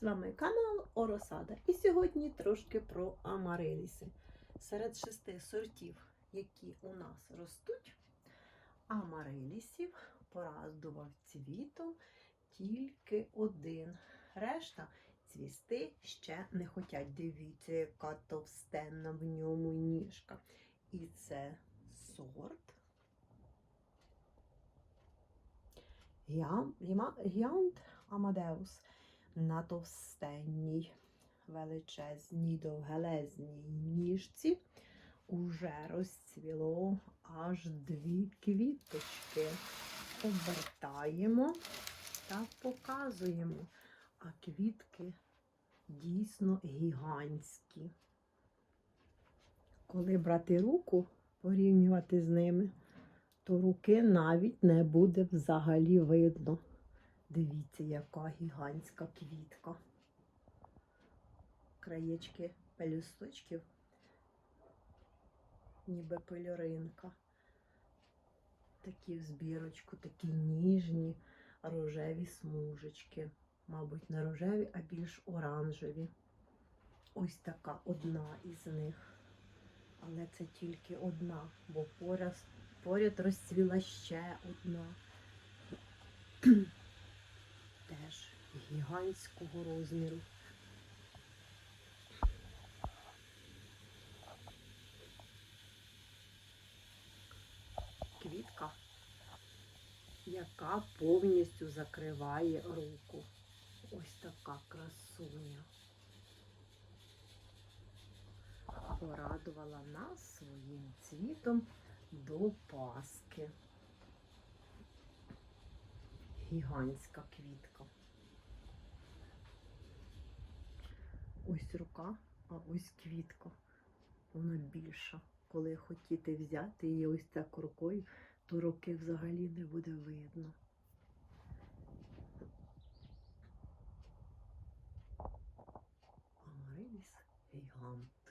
З вами канал Оросада. І сьогодні трошки про амареліси. Серед шести сортів, які у нас ростуть, амарелісів пораздував цвітом тільки один. Решта цвісти ще не хотять. Дивіться, яка товстенна в ньому ніжка. І це сорт. Гіант Амадеус на товстенній, величезній, довгелезній ніжці уже розцвіло аж дві квіточки. Обертаємо та показуємо. А квітки дійсно гігантські. Коли брати руку, порівнювати з ними, то руки навіть не буде взагалі видно. Дивіться, яка гігантська квітка. Краєчки пелюсточків, ніби пелюринка. Такі в збірочку, такі ніжні рожеві смужечки. Мабуть, не рожеві, а більш оранжеві. Ось така одна із них. Але це тільки одна, бо поряд, поряд розцвіла ще одна. Гігантського розміру. Квітка, яка повністю закриває руку. Ось така красуня. Порадувала нас своїм цвітом до Паски. Гігантська квітка. Ось рука, а ось квітка. Вона більша. Коли хотіти взяти її ось так рукою, то руки взагалі не буде видно. Амариліс гігант.